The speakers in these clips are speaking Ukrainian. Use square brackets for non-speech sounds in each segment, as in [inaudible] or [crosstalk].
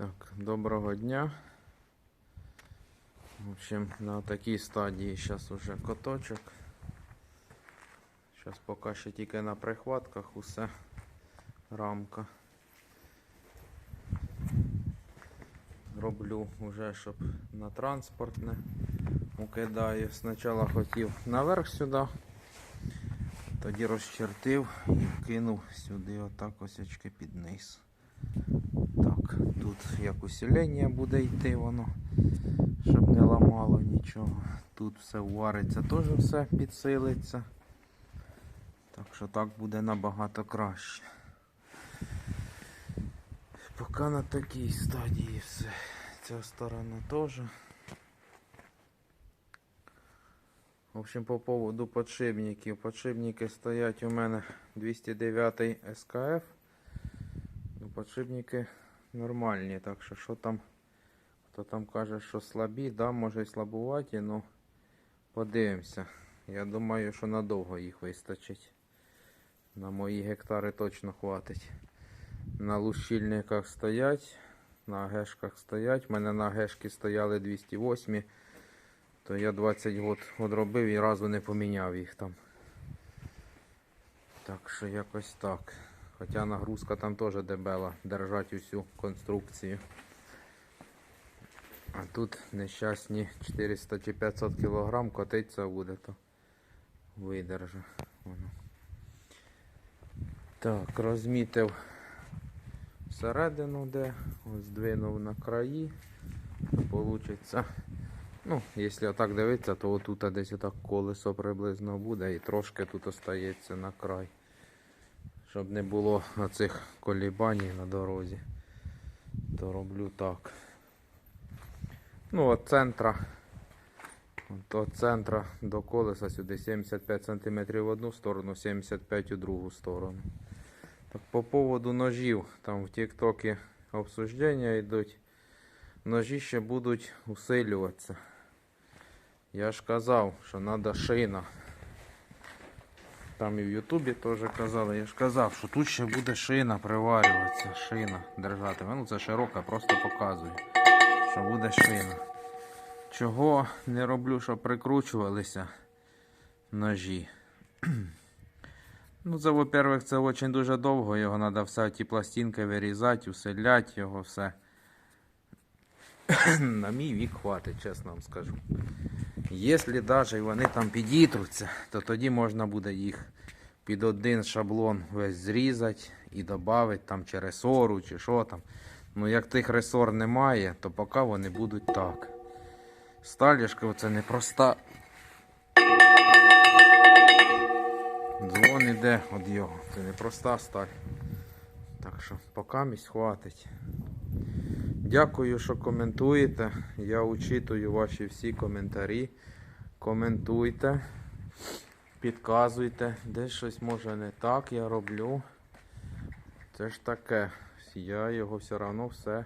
Так, доброго дня. В общем, на такій стадії зараз уже коточок. Зараз поки ще тільки на прихватках усе рамка. Роблю вже, щоб на транспортне укидаю. Спочатку хотів наверх сюди, тоді розчертив і кинув сюди отак ось очки під низ. Тут як усилення буде йти воно, щоб не ламало нічого. Тут все вариться, теж все підсилиться. Так що так буде набагато краще. Поки на такій стадії все. Ця сторона теж. В общем, по поводу подшипників. Подшипники стоять у мене 209 СКФ. Ну, подшипники нормальні, так що що там, хто там каже, що слабі, да, може й слабуваті, ну подивимося. Я думаю, що надовго їх вистачить. На мої гектари точно хватить. На лущильниках стоять, на гешках стоять. У мене на гешки стояли 208, то я 20 год одробив і разу не поміняв їх там. Так що якось так. Хоча нагрузка там теж дебела, держать усю конструкцію. А тут нещасні 400 чи 500 кг котиться буде, то видержа. Так, розмітив всередину, де здвинув на краї. Получиться. Ну, якщо отак дивитися, то отут десь отак колесо приблизно буде і трошки тут остається на край щоб не було оцих колібаній на дорозі, то роблю так. Ну, от центра. От центра до колеса сюди 75 см в одну сторону, 75 у другу сторону. Так, по поводу ножів, там в Тіктокі обсуждення йдуть. Ножі ще будуть усилюватися. Я ж казав, що треба шина. Там і в Ютубі теж казали. Я ж казав, що тут ще буде шина приварюватися. Шина держатиме. Ну це широка, просто показую, що буде шина. Чого не роблю, щоб прикручувалися ножі. Ну, це, во-первых, це дуже дуже довго. Його треба все ті пластинки вирізати, уселяти його все. [coughs] На мій вік хватить, чесно вам скажу. Якщо навіть вони там підітруться, то тоді можна буде їх під один шаблон весь зрізати і додати там чи ресору, чи що там. Ну як тих ресор немає, то поки вони будуть так. Сталішка оце непроста. Дзвон іде від його. Це непроста сталь. Так що поки місць хватить. Дякую, що коментуєте. Я учитую ваші всі коментарі. Коментуйте, підказуйте, де щось може не так я роблю. Це ж таке. Я його все одно все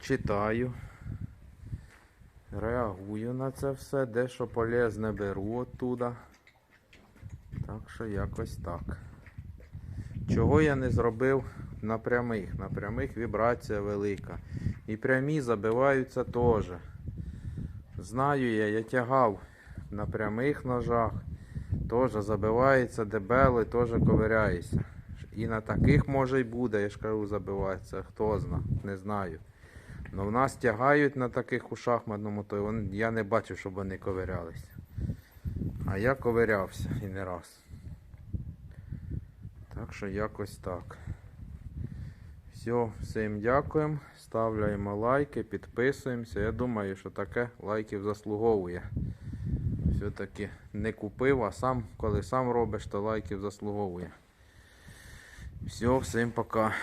читаю. Реагую на це все, де що полезне беру оттуда. Так що якось так. Чого я не зробив на прямих? На прямих вібрація велика. І прямі забиваються теж. Знаю я, я тягав на прямих ножах. Теж забивається дебелий, теж ковиряється. І на таких може й буде, я ж кажу, забивається. Хто зна, не знаю. Но в нас тягають на таких у шахматному, то я не бачив, щоб вони ковирялися. А я ковирявся і не раз. Так що якось так. Все, всім дякуємо. Ставляємо лайки, підписуємося. Я думаю, що таке лайків заслуговує. Все-таки не купив, а сам, коли сам робиш, то лайків заслуговує. Все, всім пока.